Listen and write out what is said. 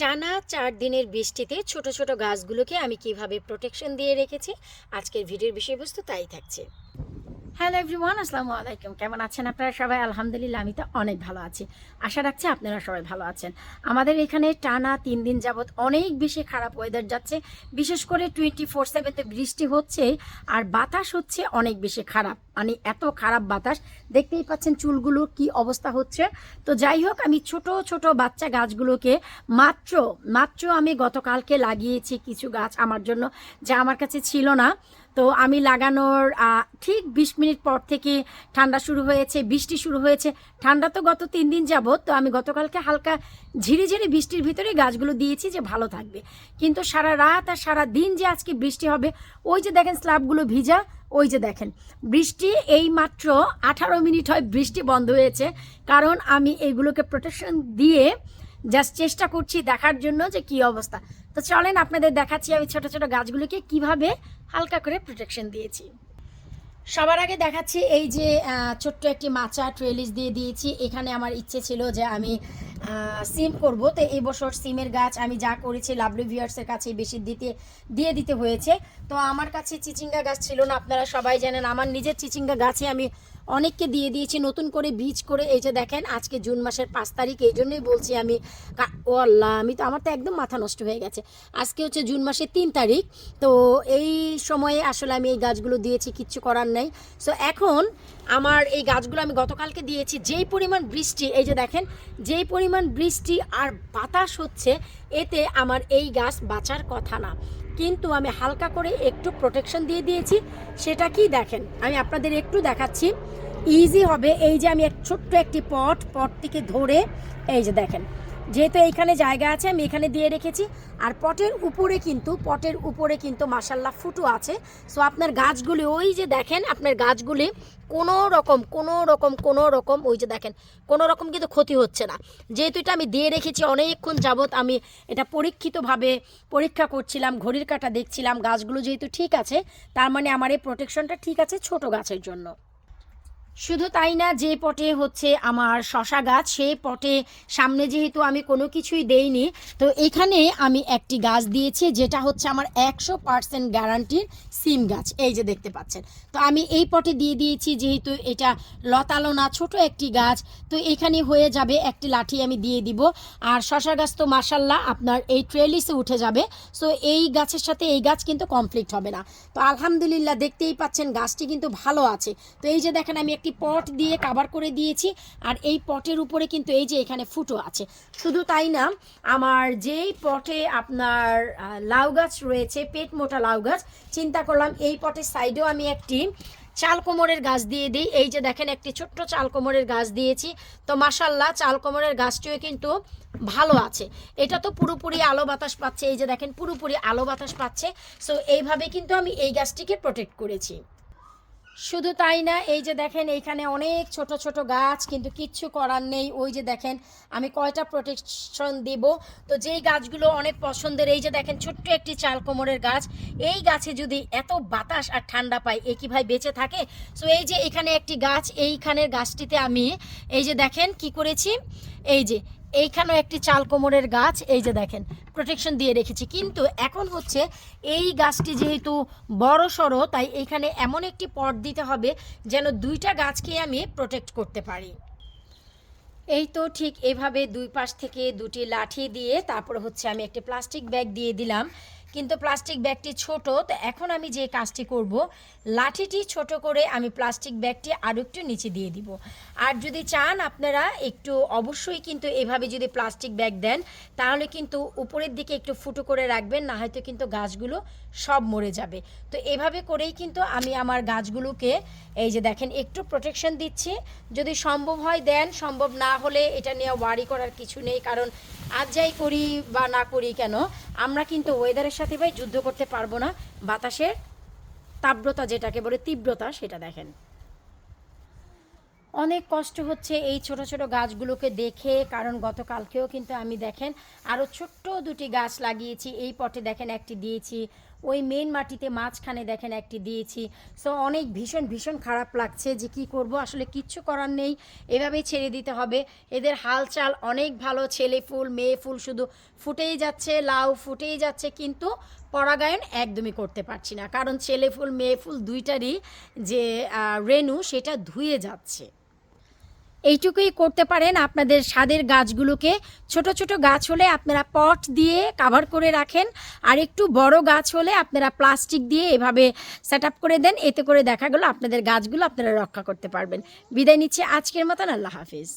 টানা চার দিনের বৃষ্টিতে ছোট ছোট গাছগুলোকে আমি কীভাবে প্রোটেকশন দিয়ে রেখেছি, আজকের ভিডিওর বিষয়বস্তু তাই থাকছে। হ্যালো এভরিওয়ান আসসালামু আলাইকুম। কেমন আছেন আপনারা সবাই? আলহামদুলিল্লাহ, আমি তো অনেক ভালো আছি। আশা রাখছি আপনারা সবাই ভালো আছেন। আমাদের এখানে টানা তিন দিন যাবৎ অনেক বেশি খারাপ ওয়েদার যাচ্ছে। বিশেষ করে টোয়েন্টি ফোর সেভেনতে বৃষ্টি হচ্ছে আর বাতাস হচ্ছে অনেক বেশি খারাপ। মানে এত খারাপ বাতাস। দেখতেই পাচ্ছেন চুলগুলো কি অবস্থা হচ্ছে। তো যাই হোক, আমি ছোট ছোট বাচ্চা গাছগুলোকে মাত্র মাত্র আমি গতকালকে লাগিয়েছি কিছু গাছ আমার জন্য, যা আমার কাছে ছিল না। তো আমি লাগানোর ঠিক বিশ মিনিট পর থেকে ঠান্ডা শুরু হয়েছে, বৃষ্টি শুরু হয়েছে। ঠান্ডা তো গত তিন দিন যাবত তো আমি গতকালকে হালকা ঝিরিঝিরি বৃষ্টির ভিতরে গাছগুলো দিয়েছি যে ভালো থাকবে। কিন্তু সারা রাত আর সারা দিন যে আজকে বৃষ্টি হবে, ওই যে দেখেন স্ল্যাবগুলো ভিজা ওই যে দেখেন, বৃষ্টি এই মাত্র আঠারো মিনিট হয় বৃষ্টি বন্ধ হয়েছে, কারণ আমি এইগুলোকে প্রোটেকশন দিয়ে জাস্ট চেষ্টা করছি দেখার জন্য যে কি অবস্থা। তো চলেন আপনাদের দেখাচ্ছি আমি ছোট ছোট গাছগুলোকে কীভাবে হালকা করে প্রোটেকশন দিয়েছি। সবার আগে দেখাচ্ছি এই যে ছোট্ট একটি মাচা ট্রেলিস দিয়ে দিয়েছি। এখানে আমার ইচ্ছে ছিল যে আমি সিম করব। তো এই বছর সিমের গাছ আমি যা করেছি, লাভলি ভিউয়ার্সের কাছে বেশি দিতে, দিয়ে দিতে হয়েছে। তো আমার কাছে চিচিঙ্গা গাছ ছিল না, আপনারা সবাই জানেন। আমার নিজের চিচিঙ্গা গাছে আমি অনেককে দিয়ে দিয়েছি, নতুন করে বীজ করে। এই যে দেখেন, আজকে জুন মাসের পাঁচ তারিখ, এই জন্যই বলছি আমি ও আল্লাহ, আমি তো, আমার তো একদম মাথা নষ্ট হয়ে গেছে। আজকে হচ্ছে জুন মাসের তিন তারিখ, তো এই সময়ে আসলে আমি এই গাছগুলো দিয়েছি, কিচ্ছু করার নেই। সো এখন আমার এই গাছগুলো আমি গতকালকে দিয়েছি, যেই পরিমাণ বৃষ্টি, এই যে দেখেন, যেই পরিমাণ বৃষ্টি আর বাতাস হচ্ছে, এতে আমার এই গাছ বাঁচার কথা না। কিন্তু আমি হালকা করে একটু প্রোটেকশন দিয়ে দিয়েছি। সেটা কি দেখেন, আমি আপনাদের একটু দেখাচ্ছি। ইজি হবে এই যে আমি এক ছোট্ট একটি পট পটটিকে ধরে, এই যে দেখেন যেহেতু এইখানে জায়গা আছে, আমি এখানে দিয়ে রেখেছি। আর পটের উপরে কিন্তু, পটের উপরে কিন্তু মাসাল্লাহ ফুটো আছে। সো আপনার গাছগুলি, ওই যে দেখেন, আপনার গাছগুলি কোনো রকম কোনো রকম কোনো রকম, ওই যে দেখেন, কোনো রকম কিন্তু ক্ষতি হচ্ছে না। যেহেতু এটা আমি দিয়ে রেখেছি অনেকক্ষণ যাবৎ, আমি এটা পরীক্ষিতভাবে পরীক্ষা করছিলাম, ঘড়ির কাটা দেখছিলাম, গাছগুলো যেহেতু ঠিক আছে, তার মানে আমার এই প্রোটেকশনটা ঠিক আছে ছোট গাছের জন্য। শুধু তাই না, যে পটে হচ্ছে আমার শশা গাছ সেই পটে সামনে যেহেতু আমি কোনো কিছুই দেইনি, তো এখানে আমি একটি গাছ দিয়েছি, যেটা হচ্ছে আমার একশো পার্সেন্ট গ্যারান্টির সিম গাছ। এই যে দেখতে পাচ্ছেন। তো আমি এই পটে দিয়ে দিয়েছি, যেহেতু এটা লতালো না, ছোট একটি গাছ, তো এখানে হয়ে যাবে একটি লাঠি আমি দিয়ে দিব। আর শশা গাছ তো মাসাল্লাহ আপনার এই ট্রেলিসে উঠে যাবে, সো এই গাছের সাথে এই গাছ কিন্তু কমপ্লিট হবে না। তো আলহামদুলিল্লাহ, দেখতেই পাচ্ছেন গাছটি কিন্তু ভালো আছে। তো এই যে দেখেন, আমি একটি পট দিয়ে কাভার করে দিয়েছি আর এই পটের উপরে কিন্তু এই যে এখানে ফুটো আছে। শুধু তাই না, আমার যেই পটে আপনার লাউ গাছ রয়েছে, পেট মোটা লাউ গাছ, চিন্তা করলাম এই পটের সাইডেও আমি একটি চাল কোমরের গাছ দিয়ে দিই। এই যে দেখেন, একটি ছোট্ট চাল কোমরের গাছ দিয়েছি। তো মাসাল্লাহ চাল কোমরের গাছটিও কিন্তু ভালো আছে। এটা তো পুরোপুরি আলো বাতাস পাচ্ছে। এই যে দেখেন, পুরোপুরি আলো বাতাস পাচ্ছে। সো এইভাবে কিন্তু আমি এই গাছটিকে প্রোটেক্ট করেছি। শুধু তাই না, এই যে দেখেন এইখানে অনেক ছোট ছোট গাছ, কিন্তু কিচ্ছু করার নেই। ওই যে দেখেন, আমি কয়টা প্রোটেকশন দেব? তো যেই গাছগুলো অনেক পছন্দের, এই যে দেখেন ছোট্ট একটি চাল কোমরের গাছ, এই গাছে যদি এত বাতাস আর ঠান্ডা পায় এ কি ভাই বেঁচে থাকে? সো এই যে এখানে একটি গাছ, এইখানের গাছটিতে আমি, এই যে দেখেন কি করেছি? এই যে এইখানেও একটি চাল কোমরের গাছ, এই যে দেখেন প্রোটেকশন দিয়ে রেখেছি। কিন্তু এখন হচ্ছে এই গাছটি যেহেতু বড় সড়ো, তাই এখানে এমন একটি পট দিতে হবে যেন দুইটা গাছকে আমি প্রোটেক্ট করতে পারি। এই তো ঠিক এভাবে দুই পাশ থেকে দুটি লাঠি দিয়ে তারপর হচ্ছে আমি একটি প্লাস্টিক ব্যাগ দিয়ে দিলাম। কিন্তু প্লাস্টিক ব্যাগটি ছোট, তো এখন আমি যে কাজটি করব, লাঠিটি ছোট করে আমি প্লাস্টিক ব্যাগটি আরও একটু নিচে দিয়ে দিব। আর যদি চান আপনারা একটু অবশ্যই কিন্তু এভাবে যদি প্লাস্টিক ব্যাগ দেন, তাহলে কিন্তু উপরের দিকে একটু ফুটো করে রাখবেন, না হয়তো কিন্তু গাছগুলো সব মরে যাবে। তো এভাবে করেই কিন্তু আমি আমার গাছগুলোকে, এই যে দেখেন, একটু প্রোটেকশন দিচ্ছি। যদি সম্ভব হয় দেন, সম্ভব না হলে এটা নিয়ে ওয়ারি করার কিছু নেই, কারণ আজ যাই করি বা না করি কেন, আমরা কিন্তু ওয়েদারের সাথে ভাই যুদ্ধ করতে পারব না। বাতাসের তাব্রতা যেটাকে বলে তীব্রতা, সেটা দেখেন। অনেক কষ্ট হচ্ছে এই ছোট ছোট গাছগুলোকে দেখে, কারণ গতকালকেও কিন্তু আমি দেখেন আরও ছোট্ট দুটি গাছ লাগিয়েছি। এই পটে দেখেন একটি দিয়েছি। ওই মেন মাটিতে মাঝখানে দেখেন একটি দিয়েছি। সো অনেক ভীষণ ভীষণ খারাপ লাগছে যে কি করব, আসলে কিচ্ছু করার নেই। এভাবেই ছেড়ে দিতে হবে। এদের হালচাল অনেক ভালো, ছেলে ফুল, মেয়ে ফুল শুধু ফুটেই যাচ্ছে, লাউ ফুটেই যাচ্ছে, কিন্তু পরাগায়ন একদমই করতে পারছি না। কারণ ছেলে ফুল, মেয়ে ফুল দুইটারই যে রেণু, সেটা ধুয়ে যাচ্ছে। এইটুকুই করতে পারেন আপনাদের স্বাদের গাছগুলোকে। ছোট ছোট গাছ হলে আপনারা পট দিয়ে কাভার করে রাখেন। আর একটু বড় গাছ হলে আপনারা প্লাস্টিক দিয়ে এভাবে সেট করে দেন। এতে করে দেখা গেলো আপনাদের গাছগুলো আপনারা রক্ষা করতে পারবেন। বিদায় নিচ্ছে আজকের মতন। আল্লাহ হাফিজ।